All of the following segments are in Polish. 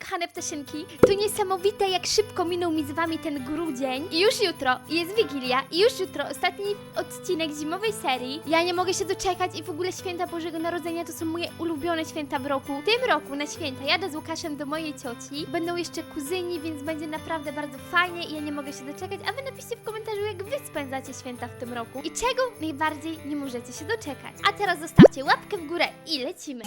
kochane ptaszynki. To niesamowite, jak szybko minął mi z wami ten grudzień. I już jutro jest Wigilia i już jutro ostatni odcinek zimowej serii. Ja nie mogę się doczekać i w ogóle święta Bożego Narodzenia to są moje ulubione święta w roku. W tym roku na święta jadę z Łukaszem do mojej cioci. Będą jeszcze kuzyni, więc będzie naprawdę bardzo fajnie i ja nie mogę się doczekać. A wy napiszcie w komentarzu, jak wy spędzacie święta w tym roku i czego najbardziej nie możecie się doczekać. A teraz zostawcie łapkę w górę i lecimy.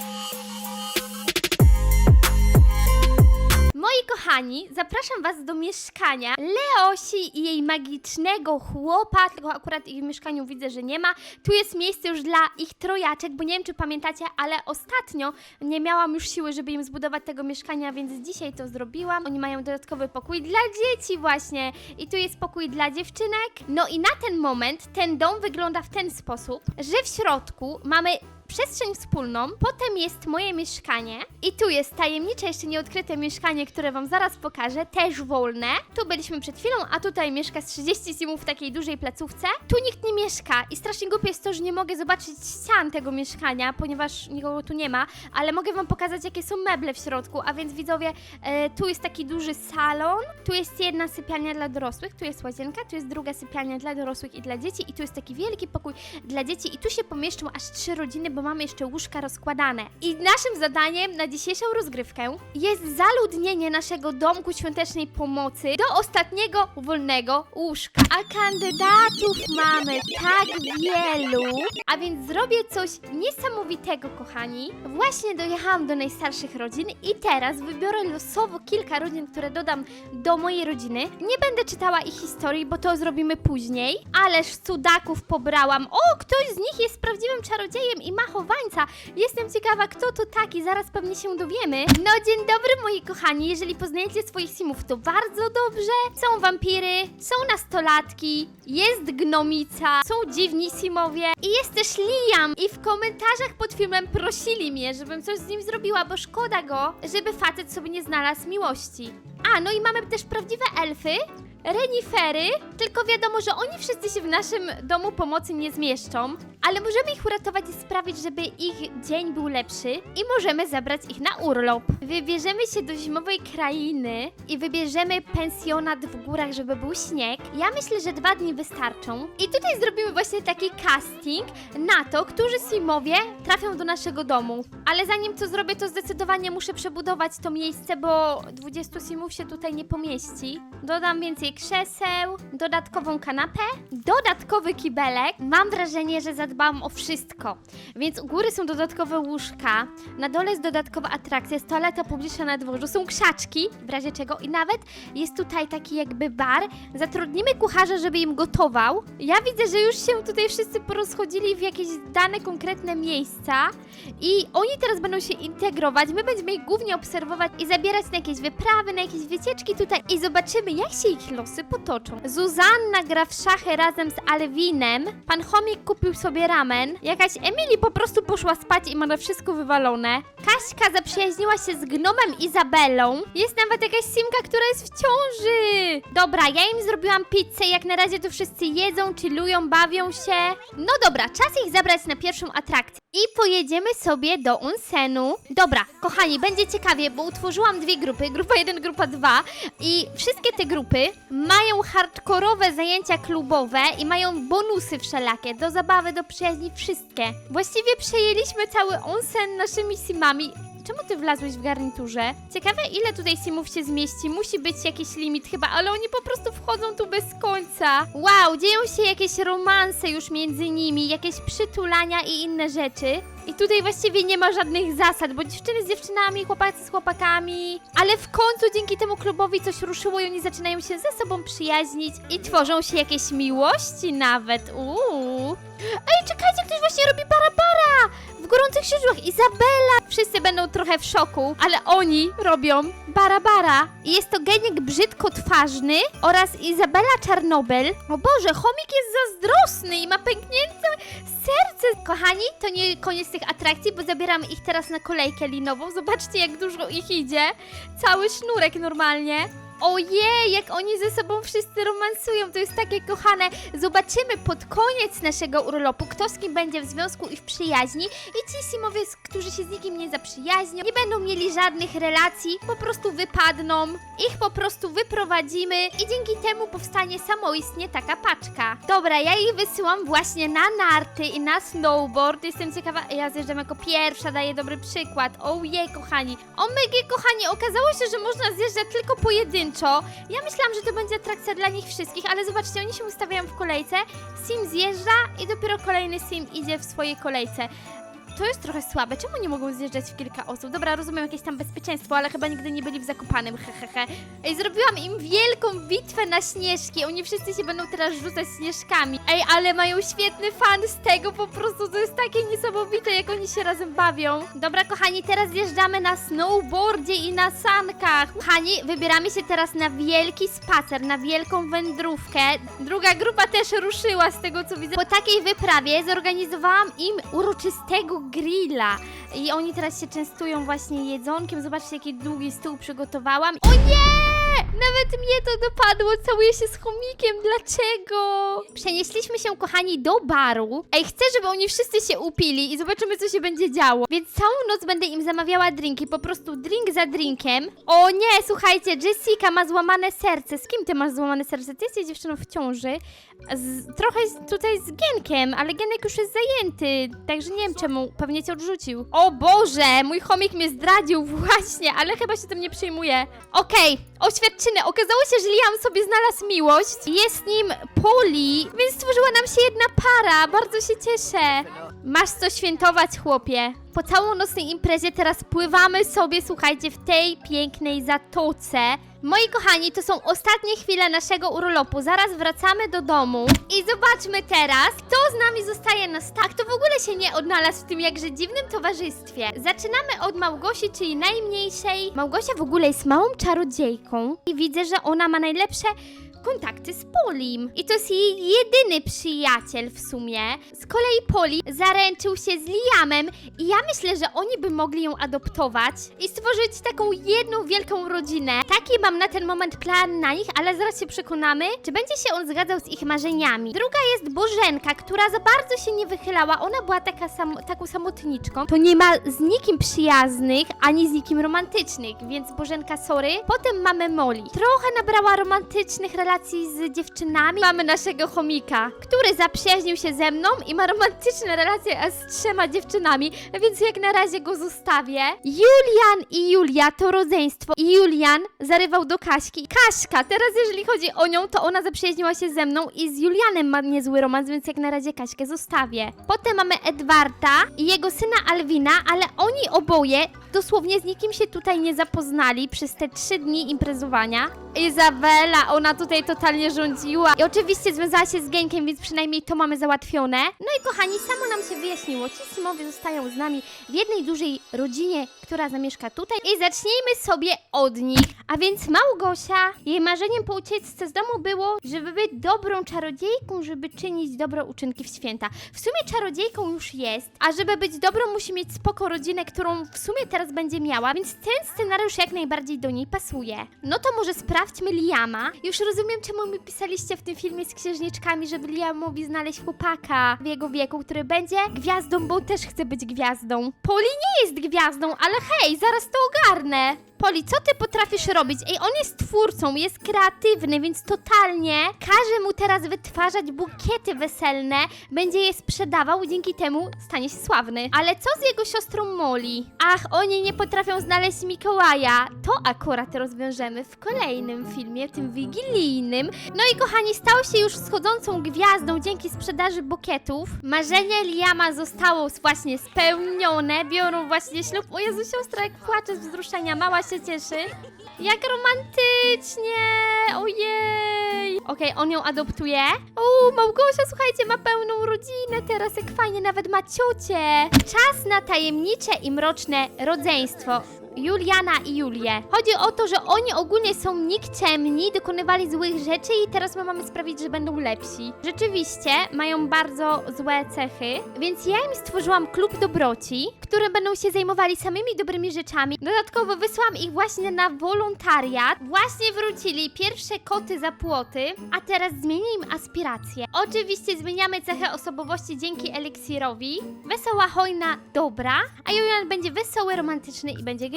Moi kochani, zapraszam Was do mieszkania Leosi i jej magicznego chłopa, tylko akurat ich w mieszkaniu widzę, że nie ma. Tu jest miejsce już dla ich trojaczek, bo nie wiem, czy pamiętacie, ale ostatnio nie miałam już siły, żeby im zbudować tego mieszkania, więc dzisiaj to zrobiłam. Oni mają dodatkowy pokój dla dzieci właśnie i tu jest pokój dla dziewczynek. No i na ten moment ten dom wygląda w ten sposób, że w środku mamy przestrzeń wspólną, potem jest moje mieszkanie i tu jest tajemnicze, jeszcze nieodkryte mieszkanie, które Wam zaraz pokażę, też wolne. Tu byliśmy przed chwilą, a tutaj mieszka z 30 simów w takiej dużej placówce. Tu nikt nie mieszka i strasznie głupie jest to, że nie mogę zobaczyć ścian tego mieszkania, ponieważ nikogo tu nie ma, ale mogę Wam pokazać, jakie są meble w środku, a więc widzowie, e, tu jest taki duży salon, tu jest jedna sypialnia dla dorosłych, tu jest łazienka, tu jest druga sypialnia dla dorosłych i dla dzieci i tu jest taki wielki pokój dla dzieci i tu się pomieszczą aż trzy rodziny, bo mamy jeszcze łóżka rozkładane. I naszym zadaniem na dzisiejszą rozgrywkę jest zaludnienie naszego domku świątecznej pomocy do ostatniego wolnego łóżka. A kandydatów mamy tak wielu, a więc zrobię coś niesamowitego, kochani. Właśnie dojechałam do najstarszych rodzin i teraz wybiorę losowo kilka rodzin, które dodam do mojej rodziny. Nie będę czytała ich historii, bo to zrobimy później, ależ cudaków pobrałam. O, ktoś z nich jest prawdziwym czarodziejem i ma Jestem ciekawa, kto to taki, zaraz pewnie się dowiemy. No, dzień dobry, moi kochani. Jeżeli poznajecie swoich simów, to bardzo dobrze. Są wampiry, są nastolatki, jest gnomica, są dziwni simowie i jest też Liam. I w komentarzach pod filmem prosili mnie, żebym coś z nim zrobiła, bo szkoda go, żeby facet sobie nie znalazł miłości. A, no i mamy też prawdziwe elfy, renifery, tylko wiadomo, że oni wszyscy się w naszym domu pomocy nie zmieszczą, ale możemy ich uratować i sprawić, żeby ich dzień był lepszy i możemy zabrać ich na urlop. Wybierzemy się do zimowej krainy i wybierzemy pensjonat w górach, żeby był śnieg. Ja myślę, że dwa dni wystarczą. I tutaj zrobimy właśnie taki casting na to, którzy simowie trafią do naszego domu. Ale zanim to zrobię, to zdecydowanie muszę przebudować to miejsce, bo 20 simów się tutaj nie pomieści. Dodam więcej krzeseł, dodatkową kanapę, dodatkowy kibelek. Mam wrażenie, że zadbałam o wszystko. Więc u góry są dodatkowe łóżka, na dole jest dodatkowa atrakcja, jest toaleta publiczna na dworzu, są krzaczki, w razie czego i nawet jest tutaj taki jakby bar. Zatrudnimy kucharza, żeby im gotował. Ja widzę, że już się tutaj wszyscy porozchodzili w jakieś dane konkretne miejsca i oni teraz będą się integrować. My będziemy ich głównie obserwować i zabierać na jakieś wyprawy, na jakieś wycieczki tutaj i zobaczymy, jak się ich losy potoczą. Zuzanna gra w szachy razem z Alwinem. Pan Chomik kupił sobie ramen. Jakaś Emily po prostu poszła spać i ma na wszystko wywalone. Kaśka zaprzyjaźniła się z gnomem Izabelą. Jest nawet jakaś Simka, która jest w ciąży. Dobra, ja im zrobiłam pizzę. Jak na razie to wszyscy jedzą, chillują, bawią się. No dobra, czas ich zabrać na pierwszą atrakcję. I pojedziemy sobie do onsenu. Dobra, kochani, będzie ciekawie, bo utworzyłam dwie grupy, grupa 1, grupa 2 i wszystkie te grupy mają hardkorowe zajęcia klubowe i mają bonusy wszelakie, do zabawy, do przyjaźni, wszystkie. Właściwie przejęliśmy cały onsen naszymi simami. Czemu ty wlazłeś w garniturze? Ciekawe, ile tutaj simów się zmieści. Musi być jakiś limit chyba, ale oni po prostu wchodzą tu bez końca. Wow, dzieją się jakieś romanse już między nimi, jakieś przytulania i inne rzeczy. I tutaj właściwie nie ma żadnych zasad, bo dziewczyny z dziewczynami, chłopacy z chłopakami. Ale w końcu dzięki temu klubowi coś ruszyło i oni zaczynają się ze sobą przyjaźnić i tworzą się jakieś miłości nawet. Uuu. Ej, czekajcie, ktoś właśnie robi barabara! Gorących źródłach Izabela! Wszyscy będą trochę w szoku, ale oni robią barabara. I jest to geniek brzydko twarzny oraz Izabela Czarnobyl. O Boże, chomik jest zazdrosny i ma pęknięte serce. Kochani, to nie koniec tych atrakcji, bo zabieram ich teraz na kolejkę linową. Zobaczcie, jak dużo ich idzie. Cały sznurek normalnie. Ojej, jak oni ze sobą wszyscy romansują, to jest takie kochane. Zobaczymy pod koniec naszego urlopu, kto z kim będzie w związku i w przyjaźni. I ci simowie, którzy się z nikim nie zaprzyjaźnią, nie będą mieli żadnych relacji, po prostu wypadną. Ich po prostu wyprowadzimy i dzięki temu powstanie samoistnie taka paczka. Dobra, ja ich wysyłam właśnie na narty i na snowboard. Jestem ciekawa, ja zjeżdżam jako pierwsza, daję dobry przykład. Ojej, kochani. Omygie, kochani, okazało się, że można zjeżdżać tylko Ja myślałam, że to będzie atrakcja dla nich wszystkich, ale zobaczcie, oni się ustawiają w kolejce. Sim zjeżdża i dopiero kolejny sim idzie w swojej kolejce. To jest trochę słabe. Czemu nie mogą zjeżdżać w kilka osób? Dobra, rozumiem jakieś tam bezpieczeństwo, ale chyba nigdy nie byli w Zakopanem, hehehe. Ej, zrobiłam im wielką bitwę na śnieżki. Oni wszyscy się będą teraz rzucać śnieżkami. Ej, ale mają świetny fan z tego, po prostu to jest takie niesamowite, jak oni się razem bawią. Dobra, kochani, teraz zjeżdżamy na snowboardzie i na sankach. Kochani, wybieramy się teraz na wielki spacer, na wielką wędrówkę. Druga grupa też ruszyła z tego, co widzę. Po takiej wyprawie zorganizowałam im uroczystego grilla. I oni teraz się częstują właśnie jedzonkiem. Zobaczcie, jaki długi stół przygotowałam. O nie! Nawet mnie to dopadło. Całuję się z chomikiem. Dlaczego? Przenieśliśmy się, kochani, do baru. Ej, chcę, żeby oni wszyscy się upili i zobaczymy, co się będzie działo. Więc całą noc będę im zamawiała drinki. Po prostu drink za drinkiem. O nie, słuchajcie, Jessica ma złamane serce. Z kim ty masz złamane serce? Ty jesteś dziewczyną w ciąży. Z, trochę tutaj z Genkiem, ale Genek już jest zajęty. Także nie wiem czemu. Pewnie cię odrzucił. O Boże, mój chomik mnie zdradził właśnie, ale chyba się tym nie przejmuje. Okej, oświadczyny. Okazało się, że Liam sobie znalazł miłość. Jest nim Poli, więc stworzyła nam się jedna para. Bardzo się cieszę. Masz co świętować, chłopie. Po całonocnej imprezie teraz pływamy sobie, słuchajcie, w tej pięknej zatoce. Moi kochani, to są ostatnie chwile naszego urlopu. Zaraz wracamy do domu. I zobaczmy teraz, kto z nami zostaje na start. Kto w ogóle się nie odnalazł w tym jakże dziwnym towarzystwie. Zaczynamy od Małgosi, czyli najmniejszej. Małgosia w ogóle jest małą czarodziejką. I widzę, że ona ma najlepsze kontakty z Polim. I to jest jej jedyny przyjaciel w sumie. Z kolei Poli zaręczył się z Liamem i ja myślę, że oni by mogli ją adoptować i stworzyć taką jedną wielką rodzinę. Taki mam na ten moment plan na nich, ale zaraz się przekonamy, czy będzie się on zgadzał z ich marzeniami. Druga jest Bożenka, która za bardzo się nie wychylała. Ona była taka sam, taką samotniczką. To nie ma z nikim przyjaznych, ani z nikim romantycznych, więc Bożenka, sorry. Potem mamy Molly. Trochę nabrała romantycznych relacji z dziewczynami. Mamy naszego chomika, który zaprzyjaźnił się ze mną i ma romantyczne relacje z trzema dziewczynami, więc jak na razie go zostawię. Julian i Julia to rodzeństwo. I Julian zarywał do Kaśki. Kaśka, teraz jeżeli chodzi o nią, to ona zaprzyjaźniła się ze mną i z Julianem ma niezły romans, więc jak na razie Kaśkę zostawię. Potem mamy Edwarda i jego syna Alwina, ale oni oboje dosłownie z nikim się tutaj nie zapoznali przez te trzy dni imprezowania. Izabela, ona tutaj totalnie rządziła. I oczywiście związała się z Genkiem, więc przynajmniej to mamy załatwione. No i kochani, samo nam się wyjaśniło. Ci Simowie zostają z nami w jednej dużej rodzinie, która zamieszka tutaj. I zacznijmy sobie od nich. A więc Małgosia, jej marzeniem po ucieczce z domu było, żeby być dobrą czarodziejką, żeby czynić dobre uczynki w święta. W sumie czarodziejką już jest, a żeby być dobrą, musi mieć spoko rodzinę, którą w sumie teraz będzie miała, więc ten scenariusz jak najbardziej do niej pasuje. No to może sprawdźmy Liama. Już rozumiem, czemu mi pisaliście w tym filmie z księżniczkami, żeby Liamowi znaleźć chłopaka w jego wieku, który będzie gwiazdą, bo też chce być gwiazdą. Poli nie jest gwiazdą, ale hej, zaraz to ogarnę. Poli, co ty potrafisz robić? Ej, on jest twórcą, jest kreatywny, więc totalnie każe mu teraz wytwarzać bukiety weselne, będzie je sprzedawał dzięki temu stanie się sławny. Ale co z jego siostrą Molly? Ach, oni nie potrafią znaleźć Mikołaja. To akurat rozwiążemy w kolejnym filmie, tym wigilijnym. No i kochani, stał się już schodzącą gwiazdą dzięki sprzedaży bukietów. Marzenie Liama zostało właśnie spełnione, biorą właśnie ślub. O Jezu, siostra jak płacze z wzruszenia, mała się cieszy. Jak romantycznie! Ojej! Okej, on ją adoptuje. O, Małgosia, słuchajcie, ma pełną rodzinę teraz, jak fajnie, nawet ma ciocię. Czas na tajemnicze i mroczne rodzeństwo. Juliana i Julię. Chodzi o to, że oni ogólnie są nikczemni, dokonywali złych rzeczy i teraz my mamy sprawić, że będą lepsi. Rzeczywiście mają bardzo złe cechy, więc ja im stworzyłam klub dobroci, które będą się zajmowali samymi dobrymi rzeczami. Dodatkowo wysłałam ich właśnie na wolontariat. Właśnie wrócili pierwsze koty za płoty, a teraz zmienię im aspiracje. Oczywiście zmieniamy cechę osobowości dzięki eliksirowi. Wesoła, hojna, dobra, a Julian będzie wesoły, romantyczny i będzie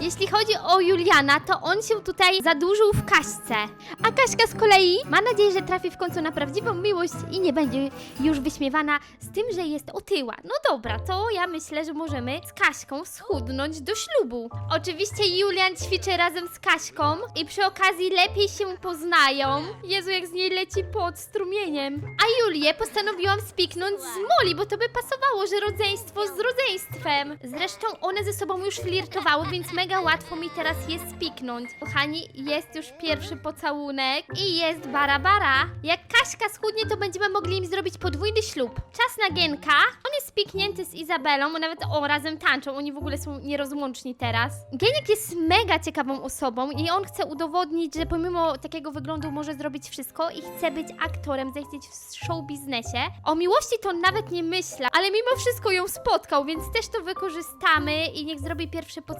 Jeśli chodzi o Juliana, to on się tutaj zadłużył w Kaśce. A Kaśka z kolei ma nadzieję, że trafi w końcu na prawdziwą miłość i nie będzie już wyśmiewana z tym, że jest otyła. No dobra, to ja myślę, że możemy z Kaśką schudnąć do ślubu. Oczywiście Julian ćwiczy razem z Kaśką i przy okazji lepiej się poznają. Jezu, jak z niej leci pod strumieniem. A Julię postanowiłam spiknąć z Moli, bo to by pasowało, że rodzeństwo z rodzeństwem. Zresztą one ze sobą już flirtowały, więc mega łatwo mi teraz je spiknąć. Kochani, jest już pierwszy pocałunek i jest bara bara. Jak Kaśka schudnie, to będziemy mogli im zrobić podwójny ślub. Czas na Gienka. On jest spiknięty z Izabelą, nawet o, razem tańczą. Oni w ogóle są nierozłączni teraz. Gienek jest mega ciekawą osobą i on chce udowodnić, że pomimo takiego wyglądu może zrobić wszystko i chce być aktorem, zaistnieć w show biznesie. O miłości to nawet nie myśla, ale mimo wszystko ją spotkał, więc też to wykorzystamy i niech zrobi pierwszy pocałunek.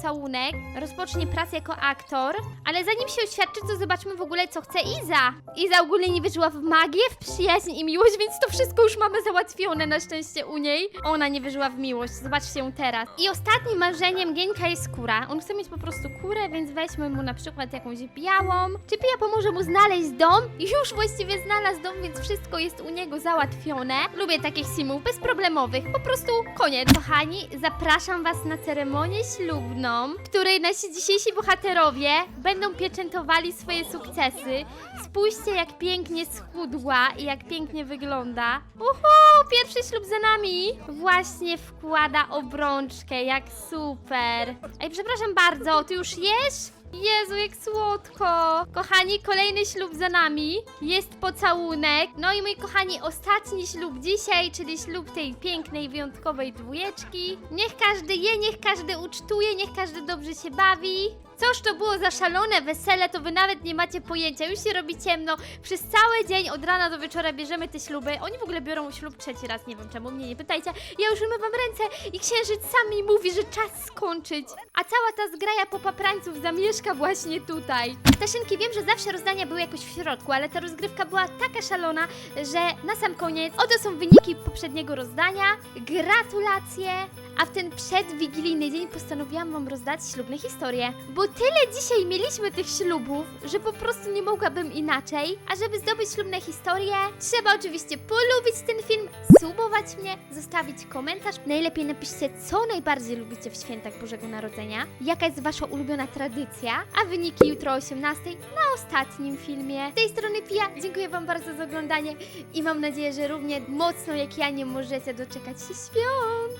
Rozpocznie pracę jako aktor, ale zanim się oświadczy, to zobaczmy w ogóle, co chce Iza. Iza ogólnie nie wierzyła w magię, w przyjaźń i miłość, więc to wszystko już mamy załatwione na szczęście u niej. Ona nie wierzyła w miłość, zobaczcie ją teraz. I ostatnim marzeniem Gieńka jest kura. On chce mieć po prostu kurę, więc weźmy mu na przykład jakąś białą. Czy Pia pomoże mu znaleźć dom? Już właściwie znalazł dom, więc wszystko jest u niego załatwione. Lubię takich simów, bezproblemowych. Po prostu koniec. Kochani, zapraszam Was na ceremonię ślubną, w której nasi dzisiejsi bohaterowie będą pieczętowali swoje sukcesy. Spójrzcie, jak pięknie schudła i jak pięknie wygląda. Uhu, pierwszy ślub za nami. Właśnie wkłada obrączkę, jak super. Ej, przepraszam bardzo, ty już jesz? Jezu, jak słodko! Kochani, kolejny ślub za nami. Jest pocałunek. No i moi kochani, ostatni ślub dzisiaj, czyli ślub tej pięknej, wyjątkowej dwójeczki. Niech każdy je, niech każdy ucztuje, niech każdy dobrze się bawi. Coż to było za szalone wesele, to wy nawet nie macie pojęcia. Już się robi ciemno. Przez cały dzień, od rana do wieczora bierzemy te śluby. Oni w ogóle biorą ślub trzeci raz, nie wiem czemu, mnie nie pytajcie. Ja już umywam ręce i księżyc sam mi mówi, że czas skończyć. A cała ta zgraja popaprańców zamieszka właśnie tutaj. Staszynki, wiem, że zawsze rozdania były jakoś w środku, ale ta rozgrywka była taka szalona, że na sam koniec oto są wyniki poprzedniego rozdania. Gratulacje! A w ten przedwigilijny dzień postanowiłam wam rozdać ślubne historie. Bo tyle dzisiaj mieliśmy tych ślubów, że po prostu nie mogłabym inaczej. A żeby zdobyć ślubne historie, trzeba oczywiście polubić ten film, subować mnie, zostawić komentarz. Najlepiej napiszcie, co najbardziej lubicie w świętach Bożego Narodzenia, jaka jest wasza ulubiona tradycja, a wyniki jutro o 18 na ostatnim filmie. Z tej strony Pia, dziękuję wam bardzo za oglądanie i mam nadzieję, że równie mocno jak ja nie możecie doczekać się świąt.